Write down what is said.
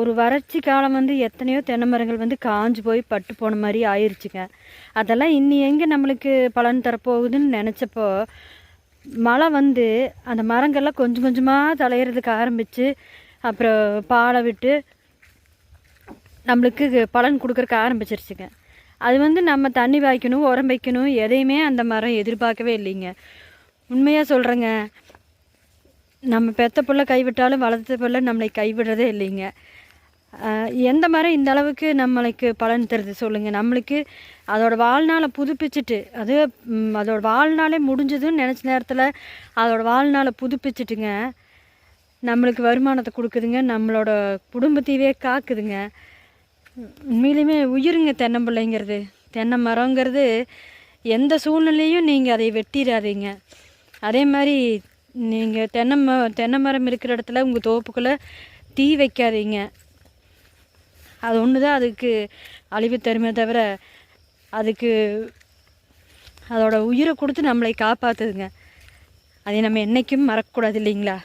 ஒரு வறட்சி காலம் வந்து எத்தனையோ தென்னை மரங்கள் வந்து காஞ்சு போய் பட்டு போன மாதிரி ஆயிடுச்சுங்க அதெல்லாம் இன்னி எங்கே நம்மளுக்கு பலன் தரப்போகுதுன்னு நினச்சப்போ மழை வந்து அந்த மரங்கள்லாம் கொஞ்சம் கொஞ்சமாக தலையிறதுக்கு ஆரம்பித்து அப்புறம் பாலை விட்டு நம்மளுக்கு பலன் கொடுக்குறக்கு ஆரம்பிச்சிருச்சுங்க. அது வந்து நம்ம தண்ணி வாய்க்கணும் உரம் வைக்கணும் எதையுமே அந்த மரம் எதிர்பார்க்கவே இல்லைங்க. உண்மையாக சொல்கிறேங்க நம்ம பெத்த பிள்ளை கைவிட்டாலும் வளர்த்த பிள்ளை நம்மளை கைவிடுறதே இல்லைங்க. எந்த மரம் இந்த அளவுக்கு நம்மளுக்கு பலன் தருது சொல்லுங்கள் நம்மளுக்கு அதோடய வாழ்நாளை புதுப்பிச்சுட்டு அது அதோடய வாழ்நாளே முடிஞ்சதுன்னு நினச்ச நேரத்தில் அதோடய வாழ்நாளை புதுப்பிச்சுட்டுங்க நம்மளுக்கு வருமானத்தை கொடுக்குதுங்க நம்மளோட குடும்பத்தையவே காக்குதுங்க. உண்மையிலுமே உயிருங்க தென்னம்பிள்ளைங்கிறது. தென்னை மரங்கிறது எந்த சூழ்நிலையும் நீங்கள் அதை வெட்டிடாதீங்க அதே மாதிரி நீங்கள் தென்னை ம தென்னை மரம் இருக்கிற இடத்துல உங்கள் தோப்புக்குள்ளே தீ வைக்காதீங்க. அது ஒன்று தான் அதுக்கு அழிவு தருமே தவிர அதுக்கு அதோட உயிரை கொடுத்து நம்மளை காப்பாற்றுதுங்க அதை நம்ம என்றைக்கும் மறக்கக்கூடாது இல்லைங்களா?